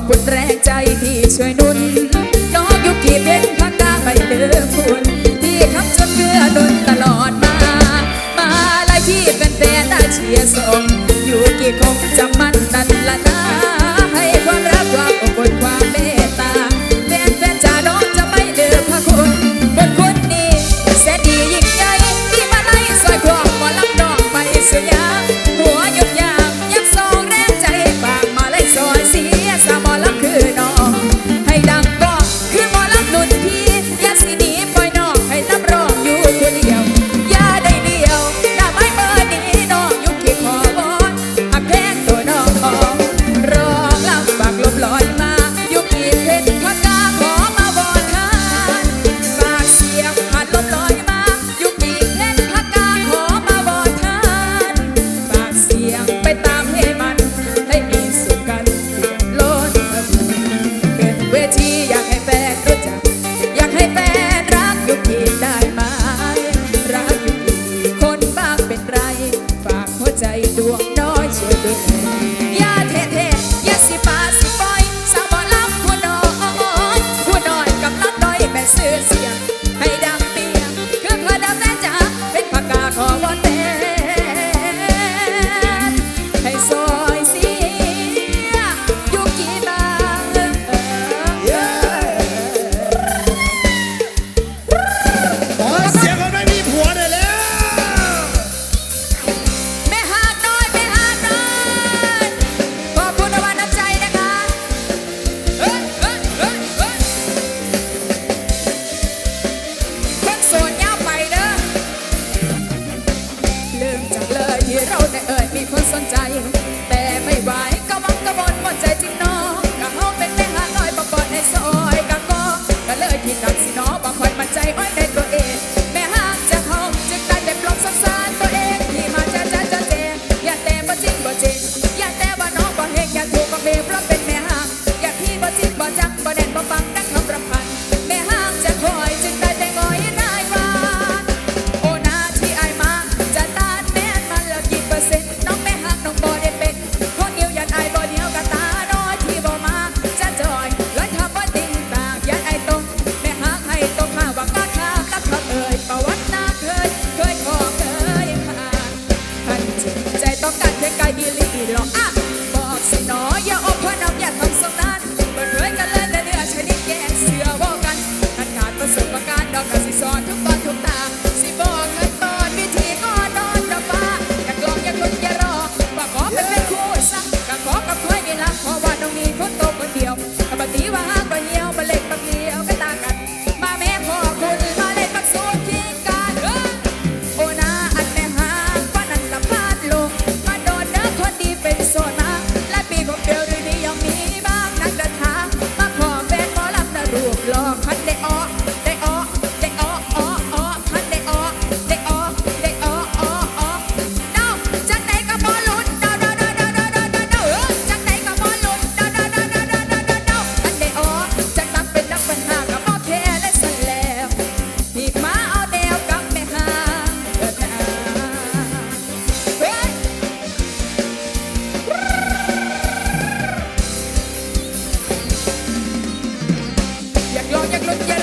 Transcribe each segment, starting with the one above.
อบคุณแรงใจที่ช่วยนุน น้องยุกีเป็นพักกาไปเดิมคุณ ที่ทำจนเกลือนุนตลอดมา มาลายที่เป็นแฟนได้เชียร์ส่งอยู่กี่คงจะมันนันละ นเพียงกายอีหลีอีหลออะบอกสิน้อยออบพนอย่าทำ Yeah.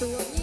ตัว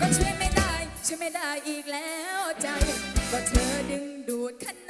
ก็ช่วยไม่ได้ ช่วยไม่ได้อีกแล้วใจ ก็เธอดึงดูดขนาด